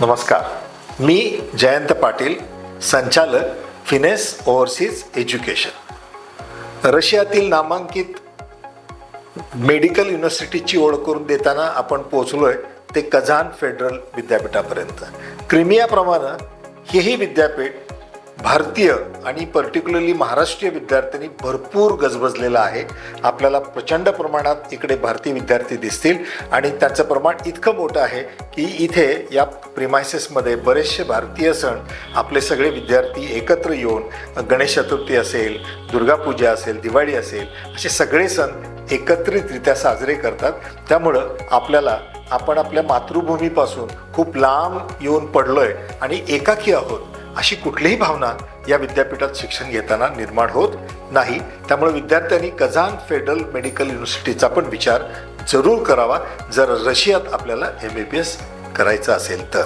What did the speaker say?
नमस्कार. मी जयंत पाटील संचालक finesse overseas education रशियातील नामांकित मेडिकल युनिव्हर्सिटीची ओळख करून देताना आपण पोचलो आहे ते कझान फेडरल विद्यापीठापर्यंत. क्रिमियाप्रमाणे हेही विद्यापीठ भारतीय आणि पर्टिक्युलरली महाराष्ट्रीय विद्यार्थ्यांनी भरपूर गजबजलेलं आहे. आपल्याला प्रचंड प्रमाणात इकडे भारतीय विद्यार्थी दिसतील. आणि त्याचं प्रमाण इतकं मोठं आहे की इथे या प्रिमायसेसमध्ये बरेचसे भारतीय सण आपले सगळे विद्यार्थी एकत्र येऊन गणेश चतुर्थी असेल दुर्गापूजा असेल दिवाळी असेल असे सगळे सण एकत्रितरित्या साजरे करतात. त्यामुळं आपल्याला आपण आपल्या मातृभूमीपासून खूप लांब येऊन पडलो आहे आणि एकाकी आहोत. अशी कुठलीही भावना या विद्यापीठात शिक्षण घेताना निर्माण होत नाही. त्यामुळे विद्यार्थ्यांनी कझान फेडरल मेडिकल युनिव्हर्सिटीचा पण विचार जरूर करावा जर रशियात आपल्याला एम बी बी एस करायचं असेल तर.